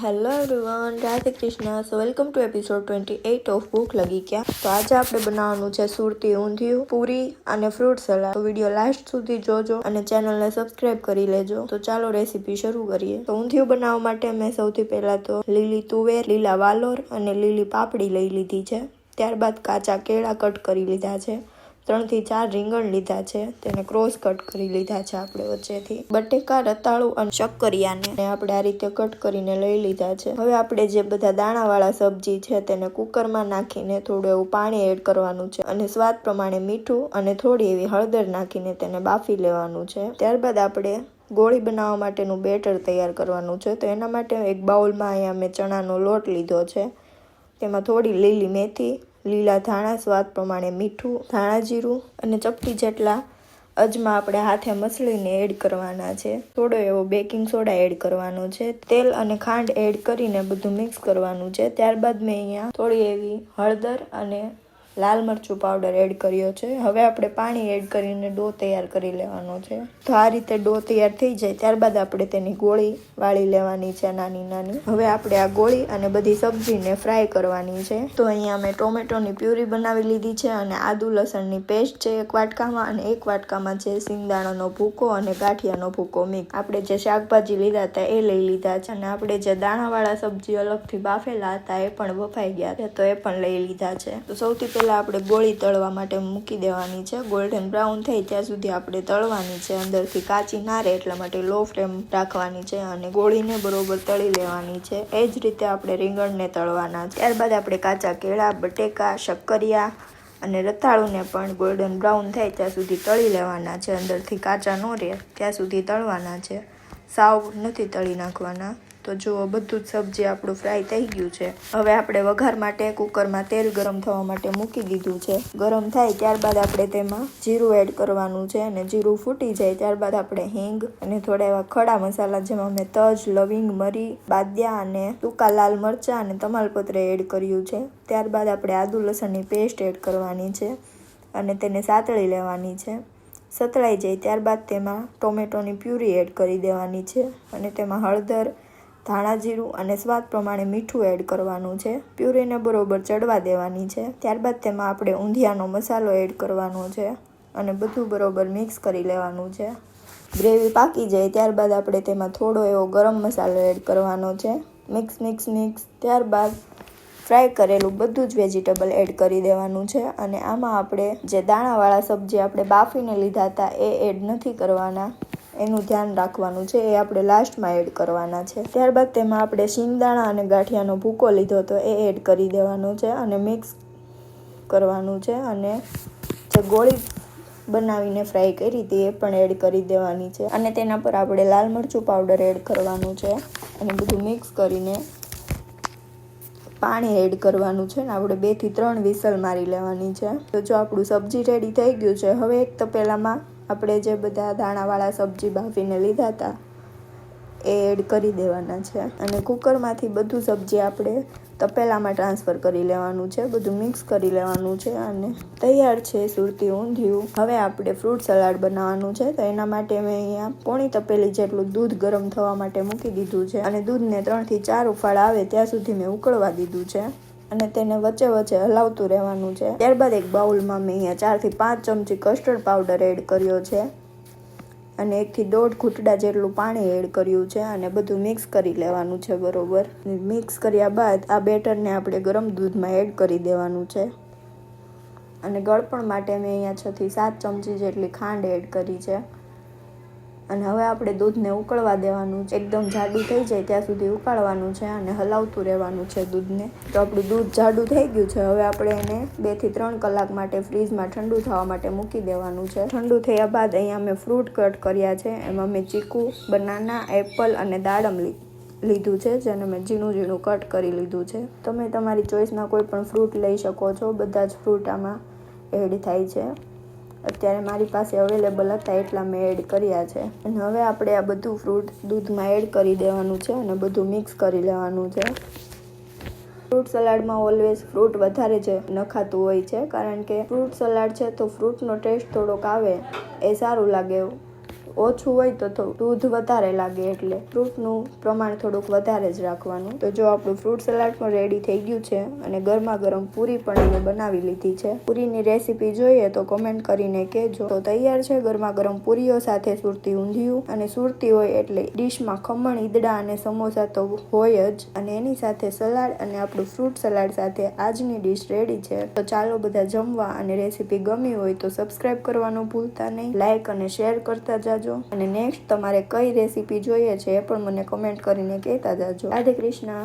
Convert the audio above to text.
Hello everyone Radhe Krishna so welcome to episode twenty eight of ભૂખ લગી ક્યાં તો આજે આપણે બનાવવાનું છે સુરતી ઊંધિયું પૂરી અને ફ્રૂટ સલાડ તો વીડિયો લાસ્ટ સુધી જોજો અને ચેનલને સબસ્ક્રાઇબ કરી લેજો. તો ચાલો રેસીપી શરૂ કરીએ. તો ઊંધિયું બનાવવા માટે મેં સૌથી પહેલાં તો લીલી તુવેર, લીલા વાલોર અને લીલી પાપડી લઈ લીધી છે. ત્યારબાદ કાચા કેળા કટ કરી લીધા છે. ત્રણથી ચાર રીંગણ લીધા છે. તેને ક્રોસ કટ કરી લીધા છે આપણે વચ્ચેથી. બટેકા, રતાળું અને શક્કરિયાને આપણે આ રીતે કટ કરીને લઈ લીધા છે. હવે આપણે જે બધા દાણાવાળા સબ્જી છે તેને કુકરમાં નાખીને થોડું એવું પાણી એડ કરવાનું છે અને સ્વાદ પ્રમાણે મીઠું અને થોડી એવી હળદર નાખીને તેને બાફી લેવાનું છે. ત્યારબાદ આપણે ગોળી બનાવવા માટેનું બેટર તૈયાર કરવાનું છે. તો એના માટે એક બાઉલમાં અહીંયા મેં ચણાનો લોટ લીધો છે. તેમાં થોડી લીલી મેથી લીલા ધાણા, સ્વાદ પ્રમાણે મીઠું, ધાણા જીરું અને ચપટી જેટલા અજમા આપણે હાથે મસળીને એડ કરવાના છે. થોડો એવો બેકિંગ સોડા એડ કરવાનો છે. તેલ અને ખાંડ એડ કરીને બધું મિક્સ કરવાનું છે. ત્યારબાદ મેં અહીંયા થોડી એવી હળદર અને લાલ મરચું પાવડર એડ કર્યો છે. હવે આપણે પાણી એડ કરીને ડો તૈયાર કરી લેવાનો છે. તો આ રીતે ડો તૈયાર થઈ જાય ત્યારબાદ આપણે તેની ગોળી વાળી લેવાની છે નાની નાની. હવે આપણે આ ગોળી અને બધી સબ્જીને ફ્રાય કરવાની છે. તો અહીંયા મેં ટોમેટોની પ્યુરી બનાવી લીધી છે અને આદુ લસણની પેસ્ટ છે એક વાટકામાં અને એક વાટકામાં છે સિંગદાણાનો ભૂકો અને ગાંઠિયાનો ભૂકો મિક્સ આપણે જે શાકભાજી લીધા હતા એ લઈ લીધા છે અને આપણે જે દાણાવાળા સબ્જી અલગથી બાફેલા હતા એ પણ બફાઈ ગયા છે તો એ પણ લઈ લીધા છે. તો સૌથી પહેલા પહેલાં આપણે ગોળી તળવા માટે મૂકી દેવાની છે. ગોલ્ડન બ્રાઉન થાય ત્યાં સુધી આપણે તળવાની છે. અંદરથી કાચી ના રહે એટલા માટે લો ફ્લેમ રાખવાની છે અને ગોળીને બરોબર તળી લેવાની છે. એ જ રીતે આપણે રીંગણને તળવાના. છે ત્યારબાદ આપણે કાચા કેળા, બટેકા, શક્કરિયા અને રતાળુને પણ ગોલ્ડન બ્રાઉન થાય ત્યાં સુધી તળી લેવાના છે. અંદરથી કાચા ન રહે ત્યાં સુધી તળવાના છે. સાવ નથી તળી નાખવાના. તો જુઓ, બધું જ સબ્જી આપણું ફ્રાય થઈ ગયું છે. હવે આપણે વઘાર માટે કુકરમાં તેલ ગરમ થવા માટે મૂકી દીધું છે. ગરમ થાય ત્યારબાદ આપણે તેમાં જીરું એડ કરવાનું છે અને જીરું ફૂટી જાય ત્યારબાદ આપણે હિંગ અને થોડા એવા ખડા મસાલા જેમાં મેં તજ, લવિંગ, મરી, બાદિયા અને સૂકા લાલ મરચાં અને તમાલપત્ર એડ કર્યું છે. ત્યારબાદ આપણે આદુ લસણની પેસ્ટ એડ કરવાની છે અને તેને સાતળી લેવાની છે. સતળાઈ જાય ત્યારબાદ તેમાં ટોમેટોની પ્યુરી એડ કરી દેવાની છે અને તેમાં હળદર ધાણા જીરું અને સ્વાદ પ્રમાણે મીઠું એડ કરવાનું છે. પ્યુરીને બરોબર ચડવા દેવાની છે. ત્યારબાદ તેમાં આપણે ઊંધિયાનો મસાલો એડ કરવાનો છે અને બધું બરોબર મિક્સ કરી લેવાનું છે. ગ્રેવી પાકી જાય ત્યારબાદ આપણે તેમાં થોડો એવો ગરમ મસાલો એડ કરવાનો છે. Mix mix mix. ત્યારબાદ ફ્રાય કરેલું બધું જ વેજીટેબલ એડ કરી દેવાનું છે અને આમાં આપણે જે દાણાવાળા સબ્જી આપણે બાફીને લીધા હતા એ એડ નથી કરવાના. એનું ધ્યાન રાખવાનું છે, એ આપણે લાસ્ટમાં એડ કરવાના છે. ત્યારબાદ તેમાં આપણે શિંગદાણા અને ગાંઠિયાનો ભૂકો લીધો તો એ એડ કરી દેવાનો છે અને મિક્સ કરવાનું છે અને જે ગોળી બનાવીને ફ્રાય કરી હતી એ પણ એડ કરી દેવાની છે. અને તેના પર આપણે લાલ મરચું પાવડર એડ કરવાનું છે અને બધું મિક્સ કરીને પાણી એડ કરવાનું છે ને આપણે બેથી ત્રણ વિસલ મારી લેવાની છે. તો જો આપણું સબ્જી રેડી થઈ ગયું છે, હવે એક તપેલામાં આપણે જે બધા દાણાવાળા સબ્જી બાફીને લીધા હતા, એ એડ કરી દેવાના છે. અને કુકરમાંથી બધું સબ્જી આપણે તપેલામાં ટ્રાન્સફર કરી લેવાનું છે, બધું મિક્સ કરી લેવાનું છે અને તૈયાર છે સુરતી ઊંધિયું. હવે આપણે ફ્રૂટ સલાડ બનાવવાનું છે, તો એના માટે મેં અહીંયા પોણી તપેલી જેટલું દૂધ ગરમ થવા માટે મૂકી દીધું છે. અને દૂધને ત્રણથી ચાર ઉફાળ આવે ત્યાં સુધી મેં ઉકળવા દીધું છે. અને તેને વચ્ચે વચ્ચે હલાવતું રહેવાનું છે. ત્યારબાદ એક બાઉલમાં મેં અહીંયા ચારથી પાંચ ચમચી કસ્ટર્ડ પાવડર એડ કર્યો છે અને એકથી દોઢ ઘૂંટડા જેટલું પાણી એડ કર્યું છે અને બધું મિક્સ કરી લેવાનું છે બરોબર. મિક્સ કર્યા બાદ આ બેટરને આપણે ગરમ દૂધમાં એડ કરી દેવાનું છે. અને ગળપણ માટે મેં અહીંયા છથી સાત ચમચી જેટલી ખાંડ એડ કરી છે. અને હવે આપણે દૂધને ઉકળવા દેવાનું છે. એકદમ જાડું થઈ જાય ત્યાં સુધી ઉકાળવાનું છે અને હલાવતું રહેવાનું છે દૂધને. તો આપણું દૂધ જાડું થઈ ગયું છે. હવે આપણે એને બેથી ત્રણ કલાક માટે ફ્રીજમાં ઠંડુ થવા માટે મૂકી દેવાનું છે. ઠંડુ થયા બાદ અહીંયા મેં ફ્રૂટ કટ કર્યા છે. એમાં મેં ચીકુ, બનાના, એપલ અને દાડમ લીધું છે, જેને મેં ઝીણું ઝીણું કટ કરી લીધું છે. તમે તમારી ચોઈસના કોઈ પણ ફ્રૂટ લઈ શકો છો. બધા જ ફ્રૂટ આમાં એડ થાય છે. અત્યારે મારી પાસે અવેલેબલ હતા એટલા મેં એડ કર્યા છે. અને હવે આપણે આ બધું ફ્રૂટ દૂધમાં એડ કરી દેવાનું છે અને બધું મિક્સ કરી લેવાનું છે. ફ્રૂટ સલાડમાં ઓલવેઝ ફ્રૂટ વધારે જ નખાતું હોય છે, કારણ કે ફ્રૂટ સલાડ છે તો ફ્રૂટનો ટેસ્ટ થોડોક આવે, એ સારું લાગે ઓછું હોય તો થોડું દૂધ વધારે લાગે એટલે ફ્રૂટનું પ્રમાણ થોડુંક વધારે જ રાખવાનું. તો જો આપણું ફ્રૂટ સલાડ પણ રેડી થઈ ગયું છે અને ગરમા ગરમ પૂરી પણ અમે બનાવી લીધી છે. પૂરીની રેસીપી જોઈએ તો કોમેન્ટ કરીને કહેજો. તો તૈયાર છે ગરમા ગરમ પૂરીઓ સાથે સુરતી ઊંધિયું અને સુરતી હોય એટલે ડીશમાં ખમણ, ઈદડા અને સમોસા તો હોય જ. અને એની સાથે સલાડ અને આપણું ફ્રૂટ સલાડ સાથે આજની ડીશ રેડી છે. તો ચાલો બધા જમવા અને રેસીપી ગમી હોય તો સબસ્ક્રાઈબ કરવાનું ભૂલતા નહીં. લાઇક અને શેર કરતા જાજો. અને નેક્સ્ટ તમારે કઈ રેસીપી જોઈએ છે એ પણ મને કમેન્ટ કરીને કહેતા જાજો. રાધે કૃષ્ણ.